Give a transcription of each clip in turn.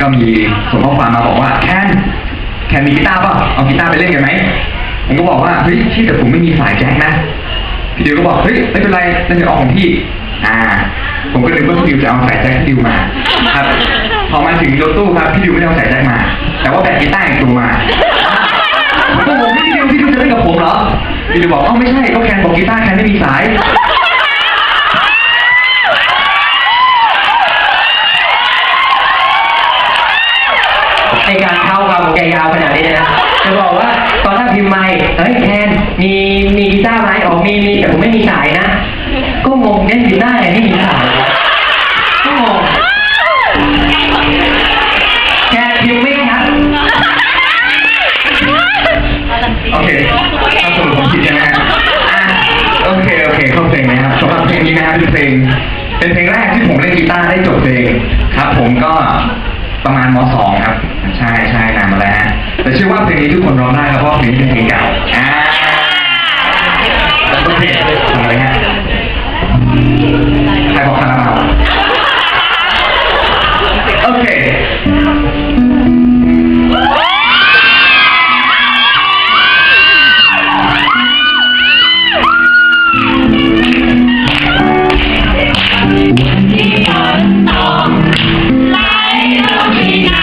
ก็มีส่งข้อความมาบอกว่าแคนแคนมีกีตาร์ป่ะเอากีตาร์ไปเล่นกันไหมผมก็บอกว่าเฮ้ยพี่แต่ผมไม่มีสายแจ็คนะพี่ดิวก็บอกเฮ้ยไม่เป็นไรนั่นเป็นออกของพี่ อ่า ผมก็นึกว่าพี่ดิวจะเอาสายแจ็คพี่ดิวมา ครับ พอมาถึงรถตู้ครับพี่ดิวไม่ได้เอาสายแจ็คมา แต่ว่าแบกกีตาร์อีกตัวมาผมก็บอกพี่ดิวพี่ดิวจะเล่นกับผมเหรอพี่ดิวบอกอ๋อไม่ใช่ก็แคนบอกกีตาร์แคนไม่มีสาย มีกีตาร์ไหมออกมีมีแต่ผมไม่มีสายนะ ก็งงเล่นกีตาร์ไงไม่มีสายก็งงแค่พิมพ์ไม่ชัดโอเคถ้าสรุปผมผิดใช่ไหมฮะอะโอเคโอเคเข้าเพลงนะครับสำหรับเพลงนี้นะครับเป็นเพลง เป็นเพลงแรกที่ผมเล่นกีตาร์ได้จบเพลงครับ ผมก็ประมาณมสองครับ ใช่ใช่นานมาแล้วฮะแต่เชื่อว่าเพลงนี้ทุกคนร้องได้ครับเพราะว่าเพลงนี้เป็นเพลงเก่าอ่า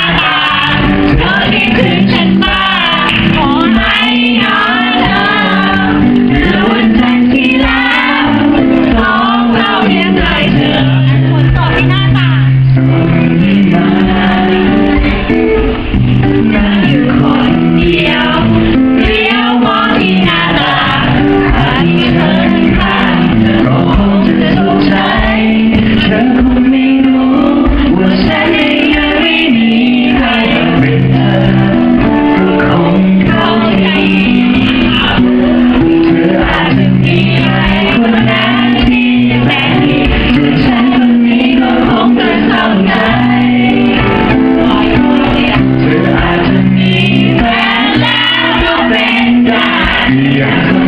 Bye. Yeah.